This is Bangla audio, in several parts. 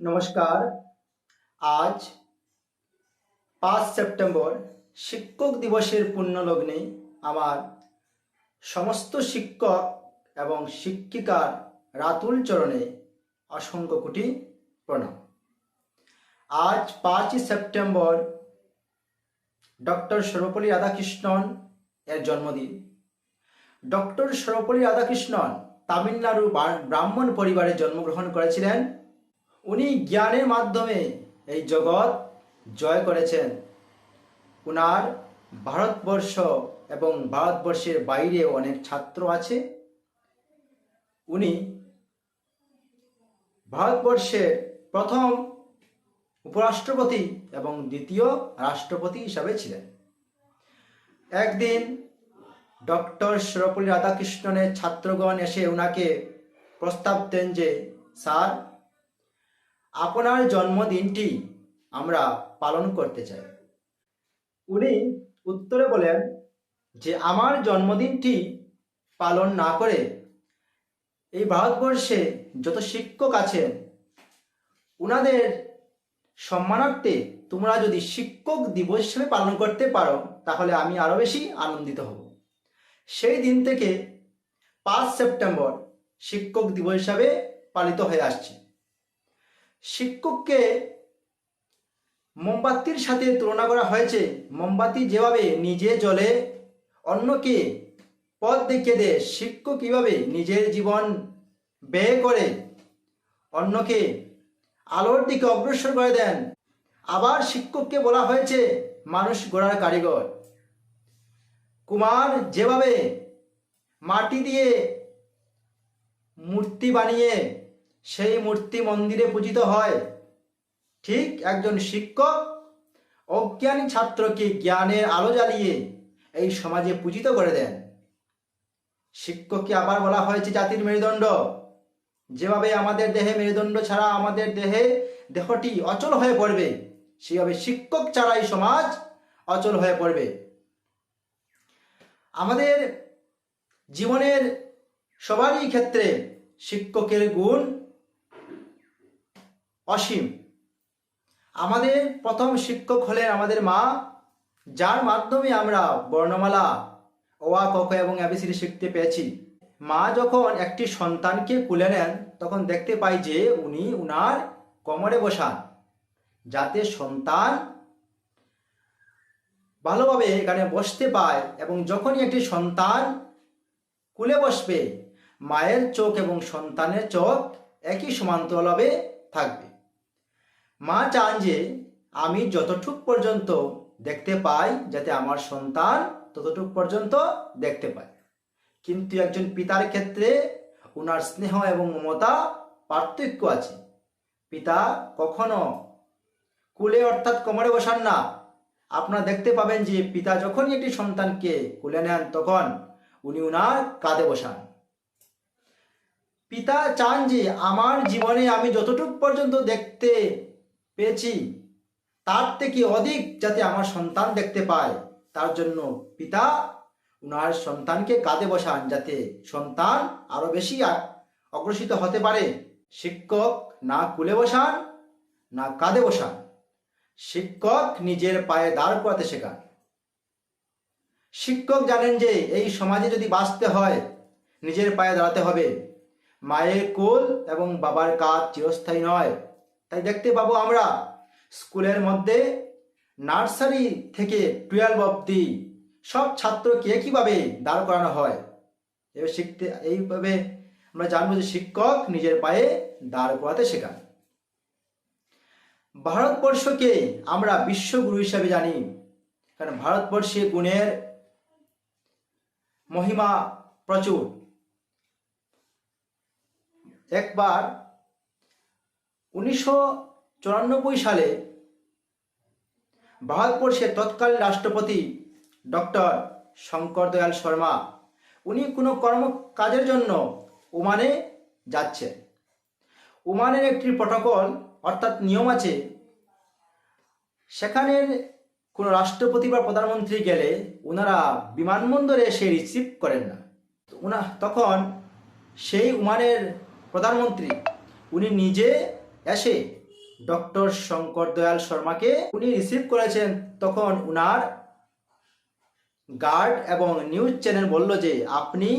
নমস্কার। আজ পাঁচ সেপ্টেম্বর শিক্ষক দিবসের পুণ্যলগ্নে আমার সমস্ত শিক্ষক এবং শিক্ষিকার রাতুল চরণে অসংখ্য কোটি প্রণাম। আজ পাঁচই সেপ্টেম্বর ডক্টর সর্বপল্লী রাধাকৃষ্ণন এর জন্মদিন। ডক্টর সর্বপল্লী রাধাকৃষ্ণন তামিলনাড়ু ব্রাহ্মণ পরিবারে জন্মগ্রহণ করেছিলেন। উনি জ্ঞানের মাধ্যমে এই জগৎ জয় করেছেন। উনার ভারতবর্ষ এবং ভারতবর্ষের বাইরে অনেক ছাত্র আছে। উনি ভারতবর্ষের প্রথম উপরাষ্ট্রপতি এবং দ্বিতীয় রাষ্ট্রপতি হিসাবে ছিলেন। একদিন ডক্টর সর্বপল্লী রাধাকৃষ্ণনের ছাত্রগণ এসে ওনাকে প্রস্তাব দেন যে, স্যার আপনার জন্মদিনটি আমরা পালন করতে চাই। উনি উত্তরে বলেন যে, আমার জন্মদিনটি পালন না করে এই ভারতবর্ষে যত শিক্ষক আছেন উনাদের সম্মানার্থে তোমরা যদি শিক্ষক দিবস হিসেবে পালন করতে পারো, তাহলে আমি আরও বেশি আনন্দিত হব। সেই দিন থেকে পাঁচ সেপ্টেম্বর শিক্ষক দিবস হিসাবে পালিত হয়ে আসছে। শিক্ষককে মোমবাতির সাথে তুলনা করা হয়েছে। মোমবাতি যেভাবে নিজে জ্বলে, অন্যকে পথ দেখিয়ে দেয়। শিক্ষক কীভাবে নিজের জীবন ব্যয় করে, অন্যকে আলোর দিকে অগ্রসর করে দেন। আবার শিক্ষককে বলা হয়েছে, মানুষ গড়ার কারিগর। কুমার যেভাবে মাটি দিয়ে মূর্তি বানিয়ে সেই মূর্তি মন্দিরে পূজিত হয়। ঠিক একজন শিক্ষক, অজ্ঞানী ছাত্রকে জ্ঞানের আলো জ্বালিয়ে এই সমাজে পূজিত করে দেন। শিক্ষককে আবার বলা হয়েছে, জাতির মেরুদণ্ড। যেভাবে আমাদের দেহে মেরুদণ্ড ছাড়া আমাদের দেহে দেহটি অচল হয়ে পড়বে, সেভাবে শিক্ষক ছাড়াই সমাজ অচল হয়ে পড়বে। আমাদের জীবনের সবারই ক্ষেত্রে শিক্ষকের গুণ অসীম। আমাদের প্রথম শিক্ষক হলেন আমাদের মা, যার মাধ্যমে আমরা বর্ণমালা অওয়া ক, খ এবং এবিসিডি শিখতে পেয়েছি মা যখন একটি সন্তানকে কুলে নেন, তখন দেখতে পাই যে উনি উনার কোমরে বসান যাতে সন্তান ভালোভাবে এখানে বসতে পায় এবং যখনই একটি সন্তান কুলে বসবে, মায়ের চোখ এবং সন্তানের চোখ একই সমান্তরালভাবে থাকবে। মা চান যে আমি যতটুক পর্যন্ত দেখতে পাই যাতে আমার সন্তান ততটুক পর্যন্ত দেখতে পায়। কিন্তু একজন পিতার ক্ষেত্রে ওনার স্নেহ এবং মমতা পার্থক্য আছে। পিতা কখনো কুলে অর্থাৎ কোমরে বসান না। আপনারা দেখতে পাবেন যে পিতা যখনই একটি সন্তানকে কুলে নেন তখন উনি উনার কাঁধে বসান। পিতা চান যে আমার জীবনে আমি যতটুক পর্যন্ত দেখতে পেয়েছি। তার থেকে অধিক যাতে আমার সন্তান দেখতে পায়, তার জন্য পিতা উনার সন্তানকে কাঁধে বসান যাতে সন্তান আরও বেশি অগ্রসিত হতে পারে। শিক্ষক না কুলে বসান, না কাঁধে বসান। শিক্ষক নিজের পায়ে দাঁড় করাতে শেখান। শিক্ষক জানেন যে এই সমাজে যদি বাঁচতে হয়, নিজের পায়ে দাঁড়াতে হবে। মায়ের কোল এবং বাবার কাজ চিরস্থায়ী নয়। তাই দেখতে পাবো আমরা স্কুলের মধ্যে নার্সারি থেকে টুয়েলভ অবধি সব ছাত্রকে একইভাবে দাঁড় করানো হয়? এবার শিখতে, এইভাবে আমরা জানব যে শিক্ষক নিজের পায়ে দাঁড় করাতে শেখান। ভারতবর্ষকে আমরা বিশ্বগুরু হিসাবে জানি, কারণ ভারতবর্ষে গুণের মহিমা প্রচুর। একবার উনিশশো চুরানব্বই সালে ভারতবর্ষের তৎকালীন রাষ্ট্রপতি ডক্টর শঙ্কর দয়াল শর্মা, উনি কোনো কর্ম কাজের জন্য ওমানে যাচ্ছেন। ওমানের একটি প্রটোকল অর্থাৎ নিয়ম আছে সেখানের কোনো রাষ্ট্রপতি বা প্রধানমন্ত্রী গেলে ওনারা বিমানবন্দরে এসে রিসিভ করেন না। ওনা তখন সেই ওমানের প্রধানমন্ত্রী, উনি নিজে এসে ডক্টর শঙ্কর দয়াল শর্মাকে উনি রিসিভ করেছেন। তখন উনার গার্ড এবং নিউজ চ্যানেল বলল যে, আপনি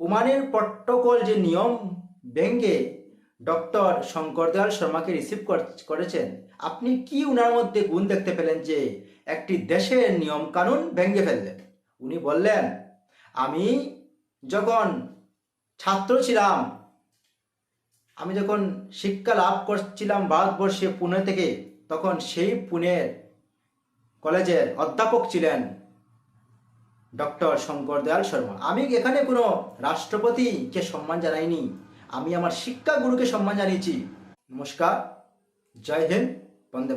ওমানের প্রটোকল যে নিয়ম ভেঙ্গে ডক্টর শঙ্কর দয়াল শর্মাকে রিসিভ করেছেন, আপনি কি উনার মধ্যে গুণ দেখতে পেলেন যে, একটি দেশের নিয়ম কানুন ভেঙ্গে ফেললেন? উনি বললেন, আমি যখন ছাত্র ছিলাম আমি যখন শিক্ষা লাভ করছিলাম ভারতবর্ষে পুনে থেকে, তখন সেই পুনের কলেজের অধ্যাপক ছিলেন ডক্টর শঙ্কর দয়াল শর্মা। আমি এখানে কোনো রাষ্ট্রপতিকে সম্মান জানাইনি, আমি আমার শিক্ষা গুরুকে সম্মান জানিয়েছি। নমস্কার, জয় হিন্দ, বন্দে